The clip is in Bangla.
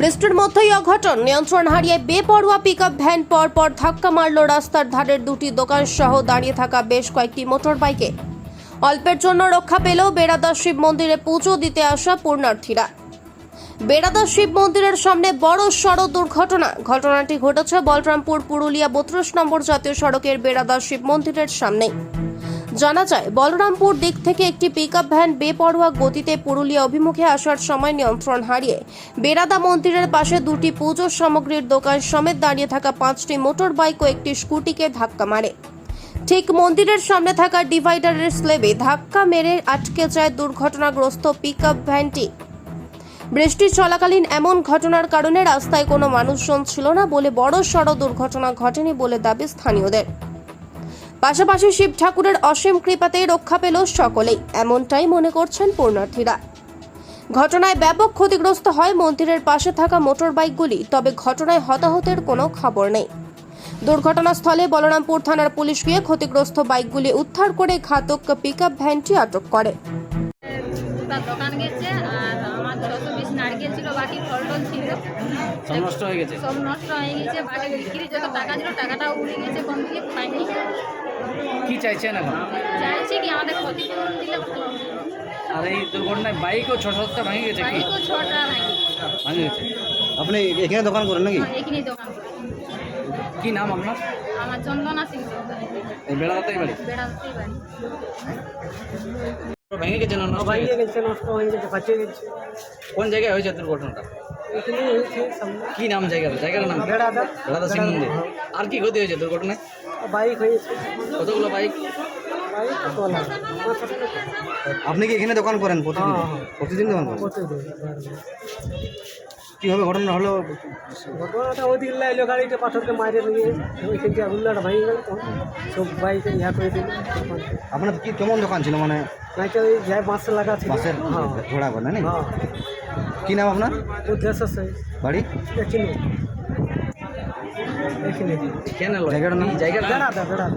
বৃষ্টির মধ্যেই অঘটন। নিয়ন্ত্রণ হারিয়ে বেপরোয়া পিকআপ ভ্যান পর পর ধাক্কা মারল রাস্তার ধারের দুটি দোকান সহ দাঁড়িয়ে থাকা বেশ কয়েকটি মোটর বাইকে অল্পের জন্য রক্ষা পেলেও বেড়াদা শিব মন্দিরে পুজো দিতে আসা পূর্ণার্থীরা। বেড়াদা শিব মন্দিরের সামনে বড় সড়ক দুর্ঘটনা। ঘটনাটি ঘটেছে বলরামপুর পুরুলিয়া বত্রিশ নম্বর জাতীয় সড়কের বেড়াদা শিব মন্দিরের সামনেই। জানা যায়, বলরামপুর দিক থেকে একটি পিকআপ ভ্যান বেপরোয়া গতিতে পুরুলিয়া অভিমুখে আসার সময় নিয়ন্ত্রণ হারিয়ে বেরাদা মন্দিরের পাশে দুটি পুজোর সামগ্রীর দোকান সমেত দাঁড়িয়ে থাকা পাঁচটি মোটর বাইক ও একটি স্কুটিকে ধাক্কা মারে। ঠিক মন্দিরের সামনে থাকা ডিভাইডারের স্লেবে ধাক্কা মেরে আটকে যায় দুর্ঘটনাগ্রস্ত পিকআপ ভ্যানটি বৃষ্টি চলাকালীন এমন ঘটনার কারণে রাস্তায় কোনো মানুষজন ছিল না বলে বড় সড় দুর্ঘটনা ঘটেনি বলে দাবি স্থানীয়দের। পাশাপাশি শিব ঠাকুরের অসীম কৃপাতেই রক্ষা পেল সকলেই এমনটাই মনে করছেন পূর্ণার্থীরা ঘটনায় ব্যাপক ক্ষতিগ্রস্ত হয় মন্দিরের পাশে থাকা মোটর বাইকগুলি তবে ঘটনায় হতাহতের কোনো খবর নেই। দুর্ঘটনাস্থলে বলরামপুর থানার পুলিশ গিয়ে ক্ষতিগ্রস্ত বাইকগুলি উদ্ধার করে ঘাতক পিকআপ ভ্যানটি আটক করে। দোকান গেছে আর আমার ছশো বিশ নারকেল ছিল বাকি ফল টল ছিল। সব নষ্ট হয়ে গেছে? সব নষ্ট হয়ে গেছে বাকি বিক্রি যত টাকা ছিল টাকাটাও উড়ে গেছে কমপ্লিট পাইনি। কি চাইছেন এখন? চাইছি কি আমাদের ক্ষতিপূরণ দিলে আর এই দুর্ঘটনায় বাইকও ছ সাতটা ভেঙে গেছে কি? বাইকও ছটা ভেঙে গেছে। আপনি এখানে দোকান করেন নাকি? এখানেই দোকান কি নাম আপনার? আমার চন্দনা সিং। এই বেড়াতেই বাড়ি? বেড়াতেই বাড়ি। ভেঙে গেছে না নষ্ট হয়ে গেছে? নষ্ট হয়ে গেছে বাঁচে গেছে কোন জায়গায় হয়েছে দুর্ঘটনাটা কি নাম জায়গাটা? জায়গার নাম? বেড়াদা বেড়াদা সিং মন্দির। আর কি ক্ষতি হয়েছে দুর্ঘটনায়? বাইক হয়েছে কতগুলো বাইক? আপনি কি এখানে দোকান করেন প্রতিদিন? হ্যাঁ, হ্যাঁ। প্রতিদিন দোকান করেন? কীভাবে ঘটনা হলো? ঘটনাটা ওই দিন লাইলো গাড়িটা পাথরকে মারে নিয়ে ওইখান থেকে আগুনটা ভেঙে গেল তখন সব বাইক ইয়া করে দিল। আপনার কি কেমন দোকান ছিল? মানে নাইটা ওই যায় বাঁশ লাগা ছিল। বাসের হ্যাঁ। ঘোড়া করে না? কি নাম আপনার? উদ্দেশ্য বাড়ি? কেন জায়গাটার নাম?